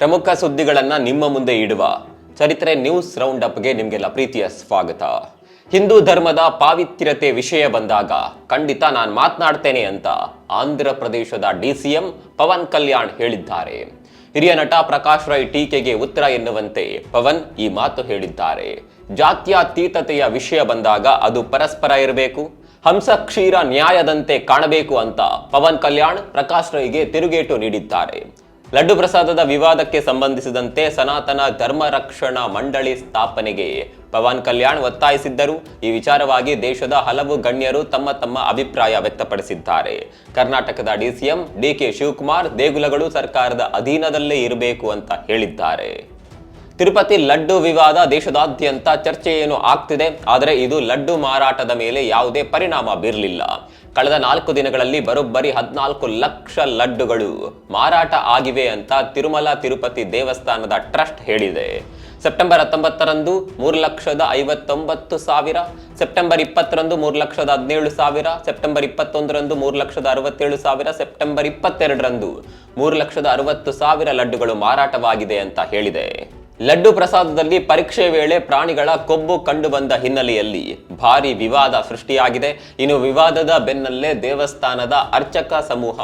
ಪ್ರಮುಖ ಸುದ್ದಿಗಳನ್ನ ನಿಮ್ಮ ಮುಂದೆ ಇಡುವ ಚರಿತ್ರೆ ನ್ಯೂಸ್ ರೌಂಡ್ ಅಪ್ಗೆ ನಿಮಗೆಲ್ಲ ಪ್ರೀತಿಯ ಸ್ವಾಗತ. ಹಿಂದೂ ಧರ್ಮದ ಪಾವಿತ್ರ್ಯತೆ ವಿಷಯ ಬಂದಾಗ ಖಂಡಿತ ನಾನು ಮಾತನಾಡ್ತೇನೆ ಅಂತ ಆಂಧ್ರ ಪ್ರದೇಶದ ಡಿಸಿಎಂ ಪವನ್ ಕಲ್ಯಾಣ್ ಹೇಳಿದ್ದಾರೆ. ಹಿರಿಯ ನಟ ಪ್ರಕಾಶ್ ರೈ ಟೀಕೆಗೆ ಉತ್ತರ ಎನ್ನುವಂತೆ ಪವನ್ ಈ ಮಾತು ಹೇಳಿದ್ದಾರೆ. ಜಾತ್ಯತೀತತೆಯ ವಿಷಯ ಬಂದಾಗ ಅದು ಪರಸ್ಪರ ಇರಬೇಕು ಹಂಸ ಕ್ಷೀರ ನ್ಯಾಯದಂತೆ ಕಾಣಬೇಕು ಅಂತ ಪವನ್ ಕಲ್ಯಾಣ್ ಪ್ರಕಾಶ್ ರೈಗೆ ತಿರುಗೇಟು ನೀಡಿದ್ದಾರೆ. ಲಡ್ಡು ಪ್ರಸಾದದ ವಿವಾದಕ್ಕೆ ಸಂಬಂಧಿಸಿದಂತೆ ಸನಾತನ ಧರ್ಮ ರಕ್ಷಣಾ ಮಂಡಳಿ ಸ್ಥಾಪನೆಗೆ ಪವನ್ ಕಲ್ಯಾಣ್ ಒತ್ತಾಯಿಸಿದ್ದರು. ಈ ವಿಚಾರವಾಗಿ ದೇಶದ ಹಲವು ಗಣ್ಯರು ತಮ್ಮ ತಮ್ಮ ಅಭಿಪ್ರಾಯ ವ್ಯಕ್ತಪಡಿಸಿದ್ದಾರೆ. ಕರ್ನಾಟಕದ ಡಿಸಿಎಂ ಡಿಕೆ ಶಿವಕುಮಾರ್, ದೇಗುಲಗಳು ಸರ್ಕಾರದ ಅಧೀನದಲ್ಲೇ ಇರಬೇಕು ಅಂತ ಹೇಳಿದ್ದಾರೆ. ತಿರುಪತಿ ಲಡ್ಡು ವಿವಾದ ದೇಶದಾದ್ಯಂತ ಚರ್ಚೆಯೇನು ಆಗ್ತಿದೆ. ಆದರೆ ಇದು ಲಡ್ಡು ಮಾರಾಟದ ಮೇಲೆ ಯಾವುದೇ ಪರಿಣಾಮ ಬೀರಲಿಲ್ಲ. ಕಳೆದ ನಾಲ್ಕು ದಿನಗಳಲ್ಲಿ ಬರೋಬ್ಬರಿ ಹದಿನಾಲ್ಕು ಲಕ್ಷ ಲಡ್ಡುಗಳು ಮಾರಾಟ ಆಗಿವೆ ಅಂತ ತಿರುಮಲ ತಿರುಪತಿ ದೇವಸ್ಥಾನದ ಟ್ರಸ್ಟ್ ಹೇಳಿದೆ. ಸೆಪ್ಟೆಂಬರ್ ಹತ್ತೊಂಬತ್ತರಂದು ಮೂರು ಲಕ್ಷದ ಐವತ್ತೊಂಬತ್ತು ಸಾವಿರ, ಸೆಪ್ಟೆಂಬರ್ ಇಪ್ಪತ್ತರಂದು ಮೂರು ಲಕ್ಷದ ಹದಿನೇಳು ಸಾವಿರ, ಸೆಪ್ಟೆಂಬರ್ ಇಪ್ಪತ್ತೊಂದರಂದು ಮೂರು ಲಕ್ಷದ ಅರವತ್ತೇಳು ಸಾವಿರ, ಸೆಪ್ಟೆಂಬರ್ ಇಪ್ಪತ್ತೆರಡರಂದು ಮೂರು ಲಕ್ಷದ ಅರವತ್ತು ಸಾವಿರ ಲಡ್ಡುಗಳು ಮಾರಾಟವಾಗಿದೆ ಅಂತ ಹೇಳಿದೆ. ಲಡ್ಡು ಪ್ರಸಾದದಲ್ಲಿ ಪರೀಕ್ಷೆ ವೇಳೆ ಪ್ರಾಣಿಗಳ ಕೊಬ್ಬು ಕಂಡು ಬಂದ ಹಿನ್ನೆಲೆಯಲ್ಲಿ ಭಾರಿ ವಿವಾದ ಸೃಷ್ಟಿಯಾಗಿದೆ. ಇನ್ನು ವಿವಾದದ ಬೆನ್ನಲ್ಲೇ ದೇವಸ್ಥಾನದ ಅರ್ಚಕ ಸಮೂಹ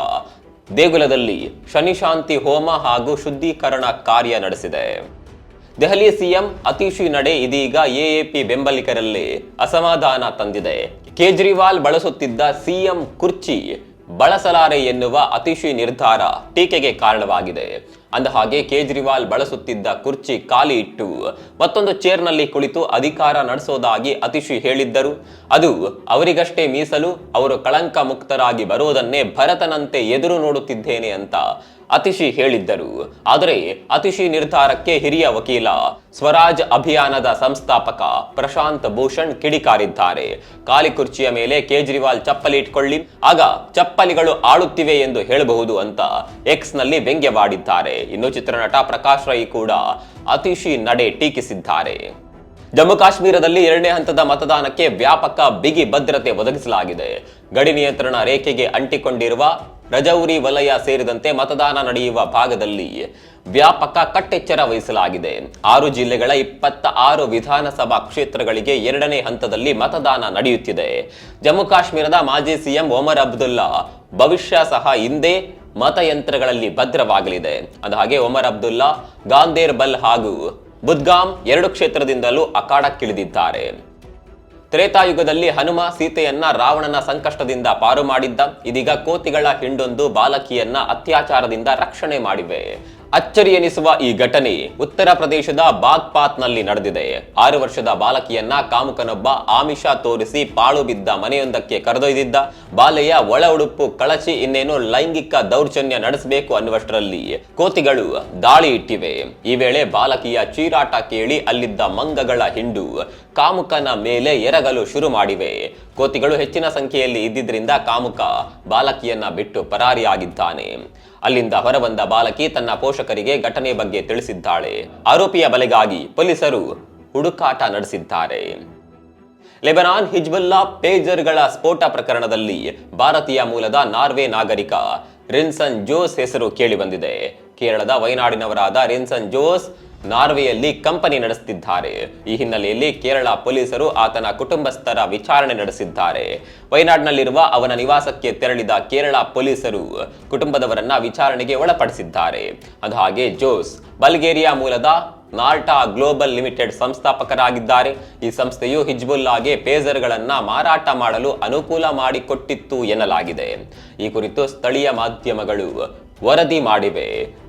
ದೇಗುಲದಲ್ಲಿ ಶನಿಶಾಂತಿ ಹೋಮ ಹಾಗೂ ಶುದ್ಧೀಕರಣ ಕಾರ್ಯ ನಡೆಸಿದೆ. ದೆಹಲಿ ಸಿಎಂ ಅತಿಶಿ ನಡೆ ಇದೀಗ ಎಎಪಿ ಬೆಂಬಲಿಗರಲ್ಲಿ ಅಸಮಾಧಾನ ತಂದಿದೆ. ಕೇಜ್ರಿವಾಲ್ ಬಳಸುತ್ತಿದ್ದ ಸಿಎಂ ಕುರ್ಚಿ ಬಳಸಲಾರೆ ಎನ್ನುವ ಅತಿಶಿ ನಿರ್ಧಾರ ಟೀಕೆಗೆ ಕಾರಣವಾಗಿದೆ. ಅಂದಹಾಗೆ ಕೇಜ್ರಿವಾಲ್ ಬಳಸುತ್ತಿದ್ದ ಕುರ್ಚಿ ಖಾಲಿ ಇಟ್ಟು ಮತ್ತೊಂದು ಚೇರ್ನಲ್ಲಿ ಕುಳಿತು ಅಧಿಕಾರ ನಡೆಸೋದಾಗಿ ಅತಿಶಿ ಹೇಳಿದ್ದರು. ಅದು ಅವರಿಗಷ್ಟೇ ಮೀಸಲು, ಅವರು ಕಳಂಕ ಮುಕ್ತರಾಗಿ ಬರುವುದನ್ನೇ ಭರತನಂತೆ ಎದುರು ನೋಡುತ್ತಿದ್ದೇನೆ ಅಂತ ಅತಿಶಿ ಹೇಳಿದ್ದರು. ಆದರೆ ಅತಿಶಿ ನಿರ್ಧಾರಕ್ಕೆ ಹಿರಿಯ ವಕೀಲ, ಸ್ವರಾಜ್ ಅಭಿಯಾನದ ಸಂಸ್ಥಾಪಕ ಪ್ರಶಾಂತ್ ಭೂಷಣ್ ಕಿಡಿಕಾರಿದ್ದಾರೆ. ಖಾಲಿ ಕುರ್ಚಿಯ ಮೇಲೆ ಕೇಜ್ರಿವಾಲ್ ಚಪ್ಪಲಿ ಇಟ್ಕೊಳ್ಳಿ, ಆಗ ಚಪ್ಪಲಿಗಳು ಆಳುತ್ತಿವೆ ಎಂದು ಹೇಳಬಹುದು ಅಂತ ಎಕ್ಸ್ನಲ್ಲಿ ವ್ಯಂಗ್ಯವಾಡಿದ್ದಾರೆ. ಇನ್ನು ಚಿತ್ರನಟ ಪ್ರಕಾಶ್ ರೈ ಕೂಡ ಅತಿಶಿ ನಡೆ ಟೀಕಿಸಿದ್ದಾರೆ. ಜಮ್ಮು ಕಾಶ್ಮೀರದಲ್ಲಿ ಎರಡನೇ ಹಂತದ ಮತದಾನಕ್ಕೆ ವ್ಯಾಪಕ ಬಿಗಿ ಭದ್ರತೆ ಒದಗಿಸಲಾಗಿದೆ. ಗಡಿ ನಿಯಂತ್ರಣ ರೇಖೆಗೆ ಅಂಟಿಕೊಂಡಿರುವ ರಜೌರಿ ವಲಯ ಸೇರಿದಂತೆ ಮತದಾನ ನಡೆಯುವ ಭಾಗದಲ್ಲಿ ವ್ಯಾಪಕ ಕಟ್ಟೆಚ್ಚರ ವಹಿಸಲಾಗಿದೆ. ಆರು ಜಿಲ್ಲೆಗಳ ಇಪ್ಪತ್ತ ಆರು ವಿಧಾನಸಭಾ ಕ್ಷೇತ್ರಗಳಿಗೆ ಎರಡನೇ ಹಂತದಲ್ಲಿ ಮತದಾನ ನಡೆಯುತ್ತಿದೆ. ಜಮ್ಮು ಕಾಶ್ಮೀರದ ಮಾಜಿ ಸಿಎಂ ಒಮರ್ ಅಬ್ದುಲ್ಲಾ ಭವಿಷ್ಯ ಸಹ ಹಿಂದೆ ಮತಯಂತ್ರಗಳಲ್ಲಿ ಭದ್ರವಾಗಲಿದೆ. ಹಾಗೆ ಒಮರ್ ಅಬ್ದುಲ್ಲಾ, ಗಾಂಧೇರ್ ಬಲ್ ಹಾಗೂ ಬುದ್ಗಾಮ್ ಎರಡು ಕ್ಷೇತ್ರದಿಂದಲೂ ಅಖಾಡಕ್ಕಿಳಿದಿದ್ದಾರೆ. ತ್ರೇತಾಯುಗದಲ್ಲಿ ಹನುಮ ಸೀತೆಯನ್ನ ರಾವಣನ ಸಂಕಷ್ಟದಿಂದ ಪಾರು ಮಾಡಿದ್ದ, ಇದೀಗ ಕೋತಿಗಳ ಹಿಂಡೊಂದು ಬಾಲಕಿಯನ್ನ ಅತ್ಯಾಚಾರದಿಂದ ರಕ್ಷಣೆ ಮಾಡಿವೆ. ಅಚ್ಚರಿ ಎನಿಸುವ ಈ ಘಟನೆ ಉತ್ತರ ಪ್ರದೇಶದ ಬಾಗ್ಪಾತ್ನಲ್ಲಿ ನಡೆದಿದೆ. ಆರು ವರ್ಷದ ಬಾಲಕಿಯನ್ನ ಕಾಮುಕನೊಬ್ಬ ಆಮಿಷ ತೋರಿಸಿ ಪಾಳು ಬಿದ್ದ ಮನೆಯೊಂದಕ್ಕೆ ಕರೆದೊಯ್ದಿದ್ದ ಬಾಲೆಯ ಒಳ ಉಡುಪು ಕಳಚಿ ಇನ್ನೇನು ಲೈಂಗಿಕ ದೌರ್ಜನ್ಯ ನಡೆಸಬೇಕು ಅನ್ನುವಷ್ಟರಲ್ಲಿ ಕೋತಿಗಳು ದಾಳಿ ಇಟ್ಟಿವೆ. ಈ ವೇಳೆ ಬಾಲಕಿಯ ಚೀರಾಟ ಕೇಳಿ ಅಲ್ಲಿದ್ದ ಮಂಗಗಳ ಹಿಂಡು ಕಾಮುಕನ ಮೇಲೆ ಎರಗಲು ಶುರು ಮಾಡಿವೆ. ಕೋತಿಗಳು ಹೆಚ್ಚಿನ ಸಂಖ್ಯೆಯಲ್ಲಿ ಇದ್ದಿದ್ರಿಂದ ಕಾಮುಕ ಬಾಲಕಿಯನ್ನ ಬಿಟ್ಟು ಪರಾರಿಯಾಗಿದ್ದಾನೆ. ಅಲ್ಲಿಂದ ಹೊರಬಂದ ಬಾಲಕಿ ತನ್ನ ಪೋಷಕರಿಗೆ ಘಟನೆ ಬಗ್ಗೆ ತಿಳಿಸಿದ್ದಾಳೆ. ಆರೋಪಿಯ ಬಲೆಗಾಗಿ ಪೊಲೀಸರು ಹುಡುಕಾಟ ನಡೆಸಿದ್ದಾರೆ. ಲೆಬನಾನ್ ಹಿಜ್ಬುಲ್ಲಾ ಪೇಜರ್ಗಳ ಸ್ಫೋಟ ಪ್ರಕರಣದಲ್ಲಿ ಭಾರತೀಯ ಮೂಲದ ನಾರ್ವೆ ನಾಗರಿಕ ರಿನ್ಸನ್ ಜೋಸ್ ಹೆಸರು ಕೇಳಿಬಂದಿದೆ. ಕೇರಳದ ವಯನಾಡಿನವರಾದ ರಿನ್ಸನ್ ಜೋಸ್ ನಾರ್ವೆಯಲ್ಲಿ ಕಂಪನಿ ನಡೆಸುತ್ತಿದ್ದಾರೆ ಈ ಹಿನ್ನೆಲೆಯಲ್ಲಿ ಕೇರಳ ಪೊಲೀಸರು ಆತನ ಕುಟುಂಬಸ್ಥರ ವಿಚಾರಣೆ ನಡೆಸಿದ್ದಾರೆ. ವಯನಾಡ್ನಲ್ಲಿರುವ ಅವನ ನಿವಾಸಕ್ಕೆ ತೆರಳಿದ ಕೇರಳ ಪೊಲೀಸರು ಕುಟುಂಬದವರನ್ನ ವಿಚಾರಣೆಗೆ ಒಳಪಡಿಸಿದ್ದಾರೆ. ಅದು ಹಾಗೆ ಜೋಸ್ ಬಲ್ಗೇರಿಯಾ ಮೂಲದ ನಾರ್ಟಾ ಗ್ಲೋಬಲ್ ಲಿಮಿಟೆಡ್ ಸಂಸ್ಥಾಪಕರಾಗಿದ್ದಾರೆ. ಈ ಸಂಸ್ಥೆಯು ಹಿಜ್ಬುಲ್ಲಾಗೆ ಪೇಜರ್ಗಳನ್ನು ಮಾರಾಟ ಮಾಡಲು ಅನುಕೂಲ ಮಾಡಿಕೊಟ್ಟಿತ್ತು ಎನ್ನಲಾಗಿದೆ. ಈ ಕುರಿತು ಸ್ಥಳೀಯ ಮಾಧ್ಯಮಗಳು ವರದಿ ಮಾಡಿವೆ.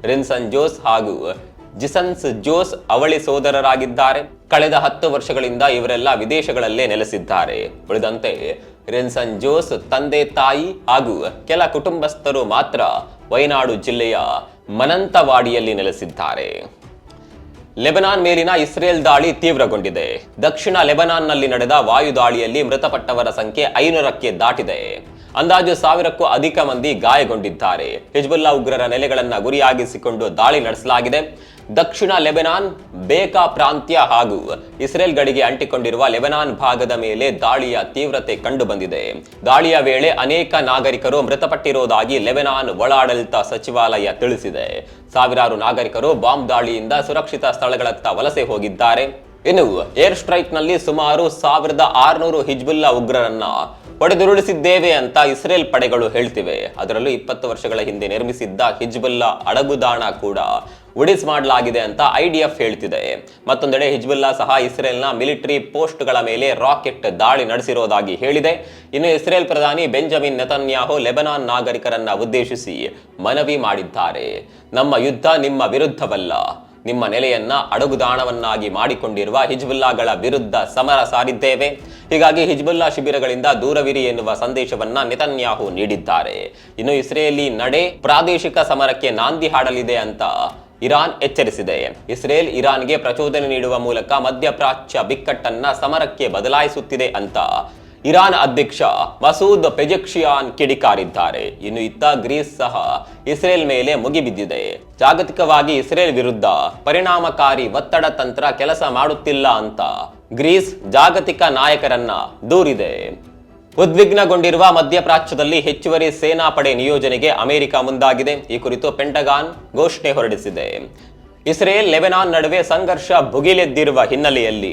ರಿನ್ಸನ್ ಜೋಸ್ ಹಾಗೂ ಜಿಸನ್ಸ್ ಜೋಸ್ ಅವಳಿ ಸೋದರರಾಗಿದ್ದಾರೆ. ಕಳೆದ ಹತ್ತು ವರ್ಷಗಳಿಂದ ಇವರೆಲ್ಲ ವಿದೇಶಗಳಲ್ಲೇ ನೆಲೆಸಿದ್ದಾರೆ. ಉಳಿದಂತೆ ರಿನ್ಸನ್ ಜೋಸ್ ತಂದೆ ತಾಯಿ ಹಾಗೂ ಕೆಲ ಕುಟುಂಬಸ್ಥರು ಮಾತ್ರ ವಯನಾಡು ಜಿಲ್ಲೆಯ ಮನಂತವಾಡಿಯಲ್ಲಿ ನೆಲೆಸಿದ್ದಾರೆ. ಲೆಬನಾನ್ ಮೇಲಿನ ಇಸ್ರೇಲ್ ದಾಳಿ ತೀವ್ರಗೊಂಡಿದೆ. ದಕ್ಷಿಣ ಲೆಬನಾನ್ನಲ್ಲಿ ನಡೆದ ವಾಯು ದಾಳಿಯಲ್ಲಿ ಮೃತಪಟ್ಟವರ ಸಂಖ್ಯೆ ಐನೂರಕ್ಕೆ ದಾಟಿದೆ. ಅಂದಾಜು ಸಾವಿರಕ್ಕೂ ಅಧಿಕ ಮಂದಿ ಗಾಯಗೊಂಡಿದ್ದಾರೆ. ಹಿಜ್ಬುಲ್ಲಾ ಉಗ್ರರ ನೆಲೆಗಳನ್ನು ಗುರಿಯಾಗಿಸಿಕೊಂಡು ದಾಳಿ ನಡೆಸಲಾಗಿದೆ. ದಕ್ಷಿಣ ಲೆಬೆನಾನ್ ಬೇಕಾ ಪ್ರಾಂತ್ಯ ಹಾಗೂ ಇಸ್ರೇಲ್ ಗಡಿಗೆ ಅಂಟಿಕೊಂಡಿರುವ ಲೆಬೆನಾನ್ ಭಾಗದ ಮೇಲೆ ದಾಳಿಯ ತೀವ್ರತೆ ಕಂಡು ಬಂದಿದೆ ದಾಳಿಯ ವೇಳೆ ಅನೇಕ ನಾಗರಿಕರು ಮೃತಪಟ್ಟಿರುವುದಾಗಿ ಲೆಬೆನಾನ್ ಒಳಾಡಳಿತ ಸಚಿವಾಲಯ ತಿಳಿಸಿದೆ. ಸಾವಿರಾರು ನಾಗರಿಕರು ಬಾಂಬ್ ದಾಳಿಯಿಂದ ಸುರಕ್ಷಿತ ಸ್ಥಳಗಳತ್ತ ವಲಸೆ ಹೋಗಿದ್ದಾರೆ. ಇನ್ನು ಏರ್ ಸ್ಟ್ರೈಕ್ನಲ್ಲಿ ಸುಮಾರು ಸಾವಿರದ ಆರುನೂರು ಹಿಜ್ಬುಲ್ಲಾ ಉಗ್ರರನ್ನ ಹೊಡೆದುರುಳಿಸಿದ್ದೇವೆ ಅಂತ ಇಸ್ರೇಲ್ ಪಡೆಗಳು ಹೇಳ್ತಿವೆ. ಅದರಲ್ಲೂ ಇಪ್ಪತ್ತು ವರ್ಷಗಳ ಹಿಂದೆ ನಿರ್ಮಿಸಿದ್ದ ಹಿಜ್ಬುಲ್ಲಾ ಅಡಗುದಾಣ ಕೂಡ ಉಡಿಸ್ ಮಾಡಲಾಗಿದೆ ಅಂತ ಐಡಿಎಫ್ ಹೇಳ್ತಿದೆ. ಮತ್ತೊಂದೆಡೆ ಹಿಜ್ಬುಲ್ಲಾ ಸಹ ಇಸ್ರೇಲ್ನ ಮಿಲಿಟರಿ ಪೋಸ್ಟ್ಗಳ ಮೇಲೆ ರಾಕೆಟ್ ದಾಳಿ ನಡೆಸಿರೋದಾಗಿ ಹೇಳಿದೆ. ಇನ್ನು ಇಸ್ರೇಲ್ ಪ್ರಧಾನಿ ಬೆಂಜಮಿನ್ ನೆತನ್ಯಾಹು ಲೆಬನಾನ್ ನಾಗರಿಕರನ್ನ ಉದ್ದೇಶಿಸಿ ಮನವಿ ಮಾಡಿದ್ದಾರೆ. ನಮ್ಮ ಯುದ್ಧ ನಿಮ್ಮ ವಿರುದ್ಧವಲ್ಲ. ನಿಮ್ಮ ನೆಲೆಯನ್ನ ಅಡಗುದಾಣವನ್ನಾಗಿ ಮಾಡಿಕೊಂಡಿರುವ ಹಿಜ್ಬುಲ್ಲಾಗಳ ವಿರುದ್ಧ ಸಮರ ಸಾರಿದ್ದೇವೆ. ಹೀಗಾಗಿ ಹಿಜ್ಬುಲ್ಲಾ ಶಿಬಿರಗಳಿಂದ ದೂರವಿರಿ ಎನ್ನುವ ಸಂದೇಶವನ್ನ ನೆತನ್ಯಾಹು ನೀಡಿದ್ದಾರೆ. ಇನ್ನು ಇಸ್ರೇಲಿ ನಡೆ ಪ್ರಾದೇಶಿಕ ಸಮರಕ್ಕೆ ನಾಂದಿ ಹಾಡಲಿದೆ ಅಂತ ಇರಾನ್ ಎಚ್ಚರಿಸಿದೆ. ಇಸ್ರೇಲ್ ಇರಾನ್ಗೆ ಪ್ರಚೋದನೆ ನೀಡುವ ಮೂಲಕ ಮಧ್ಯಪ್ರಾಚ್ಯ ಬಿಕ್ಕಟ್ಟನ್ನ ಸಮರಕ್ಕೆ ಬದಲಾಯಿಸುತ್ತಿದೆ ಅಂತ ಇರಾನ್ ಅಧ್ಯಕ್ಷ ಮಸೂದ್ ಪೆಜೆಕ್ಷಿಯಾನ್ ಕಿಡಿಕಾರಿದ್ದಾರೆ. ಇನ್ನು ಇತ್ತ ಗ್ರೀಸ್ ಸಹ ಇಸ್ರೇಲ್ ಮೇಲೆ ಮುಗಿಬಿದ್ದಿದೆ. ಜಾಗತಿಕವಾಗಿ ಇಸ್ರೇಲ್ ವಿರುದ್ಧ ಪರಿಣಾಮಕಾರಿ ಒತ್ತಡ ತಂತ್ರ ಕೆಲಸ ಮಾಡುತ್ತಿಲ್ಲ ಅಂತ ಗ್ರೀಸ್ ಜಾಗತಿಕ ನಾಯಕರನ್ನ ದೂರಿದೆ. ಉದ್ವಿಗ್ನಗೊಂಡಿರುವ ಮಧ್ಯಪ್ರಾಚ್ಯದಲ್ಲಿ ಹೆಚ್ಚುವರಿ ಸೇನಾಪಡೆ ನಿಯೋಜನೆಗೆ ಅಮೆರಿಕ ಮುಂದಾಗಿದೆ. ಈ ಕುರಿತು ಪೆಂಟಗಾನ್ ಘೋಷಣೆ ಹೊರಡಿಸಿದೆ. ಇಸ್ರೇಲ್ ಲೆಬನಾನ್ ನಡುವೆ ಸಂಘರ್ಷ ಭುಗಿಲೆದ್ದಿರುವ ಹಿನ್ನೆಲೆಯಲ್ಲಿ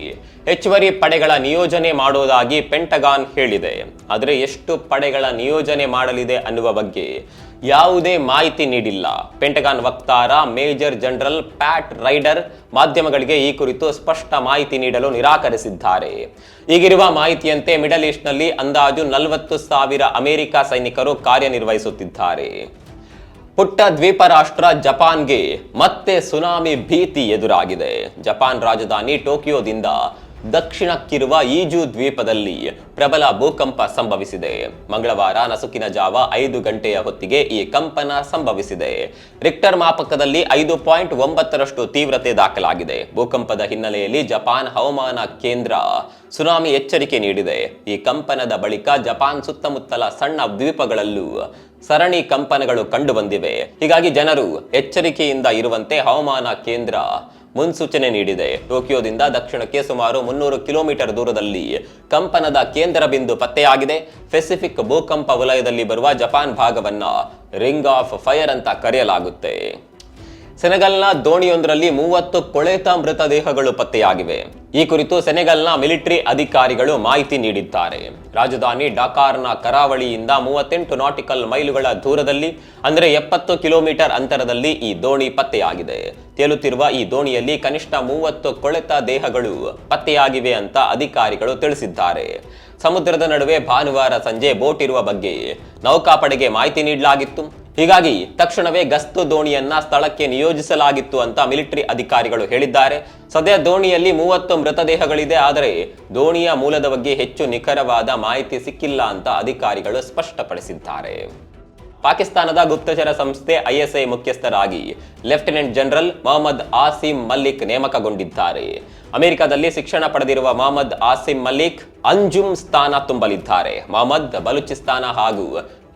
ಹೆಚ್ಚುವರಿ ಪಡೆಗಳ ನಿಯೋಜನೆ ಮಾಡುವುದಾಗಿ ಪೆಂಟಗಾನ್ ಹೇಳಿದೆ. ಆದರೆ ಎಷ್ಟು ಪಡೆಗಳ ನಿಯೋಜನೆ ಮಾಡಲಿದೆ ಅನ್ನುವ ಬಗ್ಗೆ ಯಾವುದೇ ಮಾಹಿತಿ ನೀಡಿಲ್ಲ. ಪೆಂಟಗಾನ್ ವಕ್ತಾರ ಮೇಜರ್ ಜನರಲ್ ಪ್ಯಾಟ್ ರೈಡರ್ ಮಾಧ್ಯಮಗಳಿಗೆ ಈ ಕುರಿತು ಸ್ಪಷ್ಟ ಮಾಹಿತಿ ನೀಡಲು ನಿರಾಕರಿಸಿದ್ದಾರೆ. ಈಗಿರುವ ಮಾಹಿತಿಯಂತೆ ಮಿಡಲ್ ಈಸ್ಟ್ನಲ್ಲಿ ಅಂದಾಜು ನಲವತ್ತು ಸಾವಿರ ಅಮೆರಿಕ ಸೈನಿಕರು ಕಾರ್ಯನಿರ್ವಹಿಸುತ್ತಿದ್ದಾರೆ. ಪುಟ್ಟ ದ್ವೀಪ ರಾಷ್ಟ್ರ ಜಪಾನ್ಗೆ ಮತ್ತೆ ಸುನಾಮಿ ಭೀತಿ ಎದುರಾಗಿದೆ. ಜಪಾನ್ ರಾಜಧಾನಿ ಟೋಕಿಯೋದಿಂದ ದಕ್ಷಿಣಕ್ಕಿರುವ ಈಜು ದ್ವೀಪದಲ್ಲಿ ಪ್ರಬಲ ಭೂಕಂಪ ಸಂಭವಿಸಿದೆ. ಮಂಗಳವಾರ ನಸುಕಿನ ಜಾವ ಐದು ಗಂಟೆಯ ಹೊತ್ತಿಗೆ ಈ ಕಂಪನ ಸಂಭವಿಸಿದೆ. ರಿಕ್ಟರ್ ಮಾಪಕದಲ್ಲಿ ಐದು ಪಾಯಿಂಟ್ ಒಂಬತ್ತರಷ್ಟು ತೀವ್ರತೆ ದಾಖಲಾಗಿದೆ. ಭೂಕಂಪದ ಹಿನ್ನೆಲೆಯಲ್ಲಿ ಜಪಾನ್ ಹವಾಮಾನ ಕೇಂದ್ರ ಸುನಾಮಿ ಎಚ್ಚರಿಕೆ ನೀಡಿದೆ. ಈ ಕಂಪನದ ಬಳಿಕ ಜಪಾನ್ ಸುತ್ತಮುತ್ತಲ ಸಣ್ಣ ದ್ವೀಪಗಳಲ್ಲೂ ಸರಣಿ ಕಂಪನಗಳು ಕಂಡುಬಂದಿವೆ. ಹೀಗಾಗಿ ಜನರು ಎಚ್ಚರಿಕೆಯಿಂದ ಇರುವಂತೆ ಹವಾಮಾನ ಕೇಂದ್ರ ಮುನ್ಸೂಚನೆ ನೀಡಿದೆ. ಟೋಕಿಯೋದಿಂದ ದಕ್ಷಿಣಕ್ಕೆ ಸುಮಾರು ಮುನ್ನೂರು ಕಿಲೋಮೀಟರ್ ದೂರದಲ್ಲಿ ಕಂಪನದ ಕೇಂದ್ರ ಬಿಂದು ಪತ್ತೆಯಾಗಿದೆ. ಪೆಸಿಫಿಕ್ ಭೂಕಂಪ ವಲಯದಲ್ಲಿ ಬರುವ ಜಪಾನ್ ಭಾಗವನ್ನು ರಿಂಗ್ ಆಫ್ ಫೈರ್ ಅಂತ ಕರೆಯಲಾಗುತ್ತೆ. ಸೆನೆಗಲ್ನ ದೋಣಿಯೊಂದರಲ್ಲಿ ಮೂವತ್ತು ಕೊಳೆತ ಮೃತದೇಹಗಳು ಪತ್ತೆಯಾಗಿವೆ. ಈ ಕುರಿತು ಸೆನೆಗಲ್ನ ಮಿಲಿಟರಿ ಅಧಿಕಾರಿಗಳು ಮಾಹಿತಿ ನೀಡಿದ್ದಾರೆ. ರಾಜಧಾನಿ ಡಾಕಾರ್ನ ಕರಾವಳಿಯಿಂದ ಮೂವತ್ತೆಂಟು ನಾಟಿಕಲ್ ಮೈಲುಗಳ ದೂರದಲ್ಲಿ, ಅಂದರೆ ಎಪ್ಪತ್ತು ಕಿಲೋಮೀಟರ್ ಅಂತರದಲ್ಲಿ ಈ ದೋಣಿ ಪತ್ತೆಯಾಗಿದೆ. ತೇಲುತ್ತಿರುವ ಈ ದೋಣಿಯಲ್ಲಿ ಕನಿಷ್ಠ ಮೂವತ್ತು ಕೊಳೆತ ದೇಹಗಳು ಪತ್ತೆಯಾಗಿವೆ ಅಂತ ಅಧಿಕಾರಿಗಳು ತಿಳಿಸಿದ್ದಾರೆ. ಸಮುದ್ರದ ನಡುವೆ ಭಾನುವಾರ ಸಂಜೆ ಬೋಟ್ ಇರುವ ಬಗ್ಗೆ ನೌಕಾಪಡೆಗೆ ಮಾಹಿತಿ ನೀಡಲಾಗಿತ್ತು. ಹೀಗಾಗಿ ತಕ್ಷಣವೇ ಗಸ್ತು ದೋಣಿಯನ್ನ ಸ್ಥಳಕ್ಕೆ ನಿಯೋಜಿಸಲಾಗಿತ್ತು ಅಂತ ಮಿಲಿಟರಿ ಅಧಿಕಾರಿಗಳು ಹೇಳಿದ್ದಾರೆ. ಸದ್ಯ ದೋಣಿಯಲ್ಲಿ ಮೂವತ್ತು ಮೃತದೇಹಗಳಿದೆ. ಆದರೆ ದೋಣಿಯ ಮೂಲದ ಬಗ್ಗೆ ಹೆಚ್ಚು ನಿಖರವಾದ ಮಾಹಿತಿ ಸಿಕ್ಕಿಲ್ಲ ಅಂತ ಅಧಿಕಾರಿಗಳು ಸ್ಪಷ್ಟಪಡಿಸಿದ್ದಾರೆ. ಪಾಕಿಸ್ತಾನದ ಗುಪ್ತಚರ ಸಂಸ್ಥೆ ಐಎಸ್ಐ ಮುಖ್ಯಸ್ಥರಾಗಿ ಲೆಫ್ಟಿನೆಂಟ್ ಜನರಲ್ ಮೊಹಮ್ಮದ್ ಆಸಿಮ್ ಮಲ್ಲಿಕ್ ನೇಮಕಗೊಂಡಿದ್ದಾರೆ. ಅಮೆರಿಕದಲ್ಲಿ ಶಿಕ್ಷಣ ಪಡೆದಿರುವ ಮೊಹಮ್ಮದ್ ಆಸಿಮ್ ಮಲ್ಲಿಕ್ ಅಂಜುಮ್ ಸ್ಥಾನ ತುಂಬಲಿದ್ದಾರೆ. ಮೊಹಮ್ಮದ್ ಬಲೂಚಿಸ್ತಾನ ಹಾಗೂ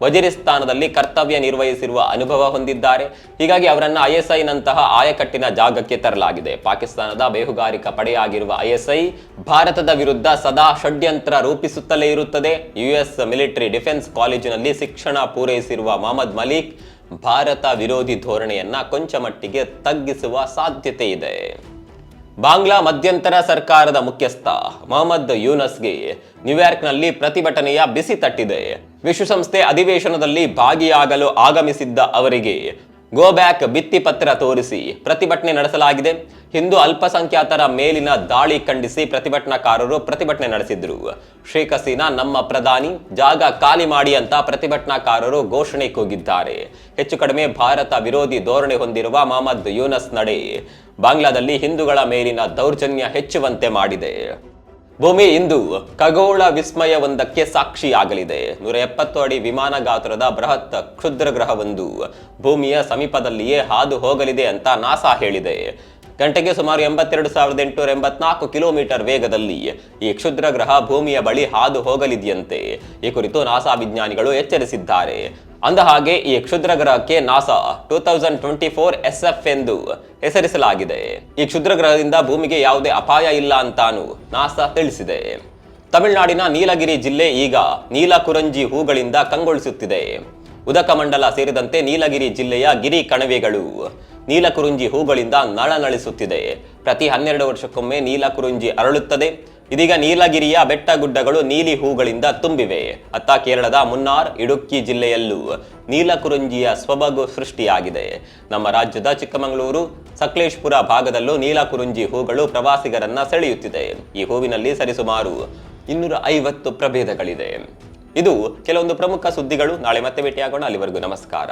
ವಜಿರಿಸ್ತಾನದಲ್ಲಿ ಕರ್ತವ್ಯ ನಿರ್ವಹಿಸಿರುವ ಅನುಭವ ಹೊಂದಿದ್ದಾರೆ. ಹೀಗಾಗಿ ಅವರನ್ನು ಐಎಸ್ಐ ನಂತಹ ಆಯಕಟ್ಟಿನ ಜಾಗಕ್ಕೆ ತರಲಾಗಿದೆ. ಪಾಕಿಸ್ತಾನದ ಬೇಹುಗಾರಿಕಾ ಪಡೆಯಾಗಿರುವ ಐಎಸ್ಐ ಭಾರತದ ವಿರುದ್ಧ ಸದಾ ಷಡ್ಯಂತ್ರ ರೂಪಿಸುತ್ತಲೇ ಇರುತ್ತದೆ. ಯುಎಸ್ ಮಿಲಿಟರಿ ಡಿಫೆನ್ಸ್ ಕಾಲೇಜಿನಲ್ಲಿ ಶಿಕ್ಷಣ ಪೂರೈಸಿರುವ ಮೊಹಮ್ಮದ್ ಮಲಿಕ್, ಭಾರತ ವಿರೋಧಿ ಧೋರಣೆಯನ್ನ ಕೊಂಚ ಮಟ್ಟಿಗೆ ತಗ್ಗಿಸುವ ಸಾಧ್ಯತೆ ಇದೆ. ಬಾಂಗ್ಲಾ ಮಧ್ಯಂತರ ಸರ್ಕಾರದ ಮುಖ್ಯಸ್ಥ ಮೊಹಮ್ಮದ್ ಯೂನಸ್ಗೆ ನ್ಯೂಯಾರ್ಕ್ನಲ್ಲಿ ಪ್ರತಿಭಟನೆಯ ಬಿಸಿ ತಟ್ಟಿದೆ. ವಿಶ್ವಸಂಸ್ಥೆ ಅಧಿವೇಶನದಲ್ಲಿ ಭಾಗಿಯಾಗಲು ಆಗಮಿಸಿದ್ದ ಅವರಿಗೆ ಗೋ ಬ್ಯಾಕ್ ಭಿತ್ತಿಪತ್ರ ತೋರಿಸಿ ಪ್ರತಿಭಟನೆ ನಡೆಸಲಾಗಿದೆ. ಹಿಂದೂ ಅಲ್ಪಸಂಖ್ಯಾತರ ಮೇಲಿನ ದಾಳಿ ಖಂಡಿಸಿ ಪ್ರತಿಭಟನಾಕಾರರು ಪ್ರತಿಭಟನೆ ನಡೆಸಿದ್ರು. ಶೇಖ್ ಹಸೀನಾ, ನಮ್ಮ ಪ್ರಧಾನಿ, ಜಾಗ ಖಾಲಿ ಮಾಡಿ ಅಂತ ಪ್ರತಿಭಟನಾಕಾರರು ಘೋಷಣೆ ಕೂಗಿದ್ದಾರೆ. ಹೆಚ್ಚು ಕಡಿಮೆ ಭಾರತ ವಿರೋಧಿ ಧೋರಣೆ ಹೊಂದಿರುವ ಮಹಮ್ಮದ್ ಯೂನಸ್ ನಡೆ. ಬಾಂಗ್ಲಾದಲ್ಲಿ ಹಿಂದೂಗಳ ಮೇಲಿನ ದೌರ್ಜನ್ಯ ಹೆಚ್ಚುವಂತೆ ಮಾಡಿದೆ. ಭೂಮಿ ಇಂದು ಖಗೋಳ ವಿಸ್ಮಯವೊಂದಕ್ಕೆ ಸಾಕ್ಷಿಯಾಗಲಿದೆ. ನೂರ ಎಪ್ಪತ್ತು ಅಡಿ ವಿಮಾನ ಗಾತ್ರದ ಬೃಹತ್ ಕ್ಷುದ್ರ ಗ್ರಹವೊಂದು ಭೂಮಿಯ ಸಮೀಪದಲ್ಲಿಯೇ ಹಾದು ಹೋಗಲಿದೆ ಅಂತ ನಾಸಾ ಹೇಳಿದೆ. ಗಂಟೆಗೆ ಸುಮಾರು ಎಂಬತ್ತೆರಡು ಸಾವಿರದ ಎಂಟುನೂರ ಎಂಬತ್ನಾಲ್ಕು ಕಿಲೋಮೀಟರ್ ವೇಗದಲ್ಲಿ ಈ ಕ್ಷುದ್ರ ಗ್ರಹ ಭೂಮಿಯ ಬಳಿ ಹಾದು ಹೋಗಲಿದೆಯಂತೆ. ಈ ಕುರಿತು ನಾಸಾ ವಿಜ್ಞಾನಿಗಳು ಎಚ್ಚರಿಸಿದ್ದಾರೆ. ಅಂದ ಹಾಗೆ ಈ ಕ್ಷುದ್ರ ಗ್ರಹಕ್ಕೆ NASA two thousand twenty four S F ಎಂದು ಹೆಸರಿಸಲಾಗಿದೆ. ಈ ಕ್ಷುದ್ರ ಗ್ರಹದಿಂದ ಭೂಮಿಗೆ ಯಾವುದೇ ಅಪಾಯ ಇಲ್ಲ ಅಂತಾನು ನಾಸಾ ತಿಳಿಸಿದೆ. ತಮಿಳುನಾಡಿನ ನೀಲಗಿರಿ ಜಿಲ್ಲೆ ಈಗ ನೀಲಕುರಂಜಿ ಹೂಗಳಿಂದ ಕಂಗೊಳಿಸುತ್ತಿದೆ. ಉದಕಮಂಡಲ ಸೇರಿದಂತೆ ನೀಲಗಿರಿ ಜಿಲ್ಲೆಯ ಗಿರಿ ಕಣಿವೆಗಳು. ನೀಲಕುರುಂಜಿ ಹೂಗಳಿಂದ ನಳನಳಿಸುತ್ತಿದೆ. ಪ್ರತಿ ಹನ್ನೆರಡು ವರ್ಷಕ್ಕೊಮ್ಮೆ ನೀಲಕುರುಂಜಿ ಅರಳುತ್ತದೆ. ಇದೀಗ ನೀಲಗಿರಿಯ ಬೆಟ್ಟ ಗುಡ್ಡಗಳು ನೀಲಿ ಹೂಗಳಿಂದ ತುಂಬಿವೆ. ಅತ್ತ ಕೇರಳದ ಮುನ್ನಾರ್, ಇಡುಕ್ಕಿ ಜಿಲ್ಲೆಯಲ್ಲೂ ನೀಲಕುರುಂಜಿಯ ಸ್ವಬಗು ಸೃಷ್ಟಿಯಾಗಿದೆ. ನಮ್ಮ ರಾಜ್ಯದ ಚಿಕ್ಕಮಗಳೂರು, ಸಕಲೇಶ್ಪುರ ಭಾಗದಲ್ಲೂ ನೀಲಕುರುಂಜಿ ಹೂಗಳು ಪ್ರವಾಸಿಗರನ್ನ ಸೆಳೆಯುತ್ತಿದೆ. ಈ ಹೂವಿನಲ್ಲಿ ಸರಿಸುಮಾರು ಇನ್ನೂರ ಐವತ್ತು ಪ್ರಭೇದಗಳಿದೆ. ಇದು ಕೆಲವೊಂದು ಪ್ರಮುಖ ಸುದ್ದಿಗಳು. ನಾಳೆ ಮತ್ತೆ ಭೇಟಿಯಾಗೋಣ. ಅಲ್ಲಿವರೆಗೂ ನಮಸ್ಕಾರ.